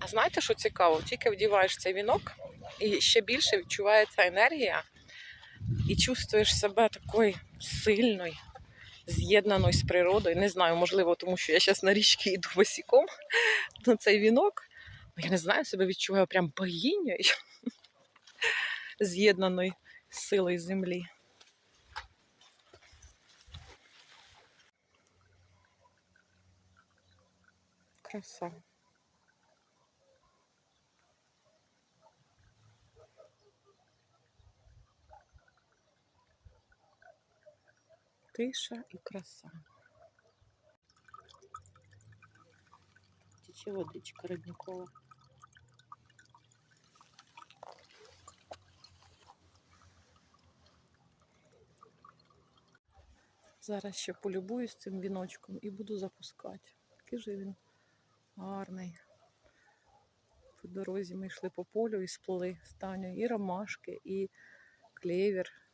А знаєте, що цікаво? Тільки вдіваєш цей вінок, і ще більше відчувається енергія, і чувствуєш себе такою сильною, з'єднаною з природою. Не знаю, можливо, тому що я зараз на річці йду босиком на цей вінок. Я не знаю, себе відчуваю прям богинею, з'єднаною з силою землі. Краса. Тиша і краса. Тече водичка родникова. Зараз ще полюбуюсь цим віночком і буду запускати. Який же він гарний. По дорозі ми йшли по полю і сплили з Танею і ромашки, і клевер. І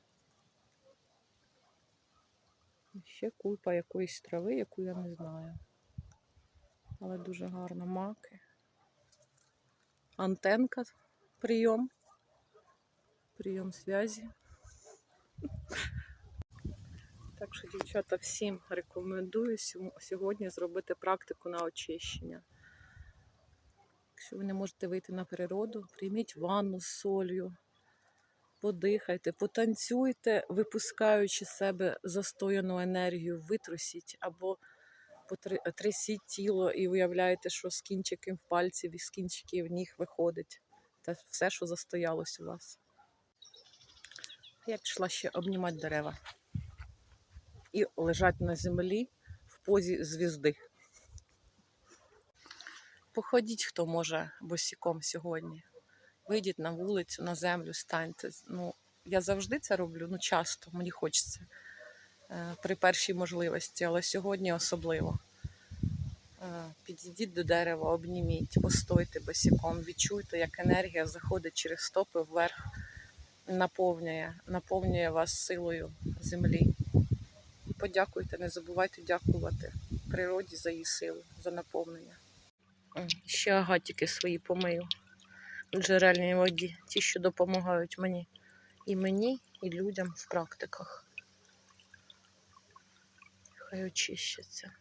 ще купа якоїсь трави, яку я не знаю. Але дуже гарно маки. Антенка, прийом. Прийом зв'язі. Так що, дівчата, всім рекомендую сьогодні зробити практику на очищення. Якщо ви не можете вийти на природу, прийміть ванну з солью, подихайте, потанцюйте, випускаючи себе застояну енергію, витрусіть або потри- трясіть тіло і уявляєте, що з кінчиків пальців і з кінчиків ніг виходить. Те все, що застоялось у вас. Я пішла ще обнімати дерева і лежать на землі в позі звізди. Походіть, хто може босиком сьогодні. Вийдіть на вулицю, на землю, станьте. Ну, я завжди це роблю, ну часто, мені хочеться е, при першій можливості, але сьогодні особливо. Е, Підійдіть до дерева, обніміть, постойте босиком, відчуйте, як енергія заходить через стопи вверх, наповнює, наповнює вас силою землі. Подякуйте, не забувайте дякувати природі за її силу, за наповнення. Ще агатики свої помию джерельній воді, ті, що допомагають мені. І мені, і людям в практиках. Хай очищаться.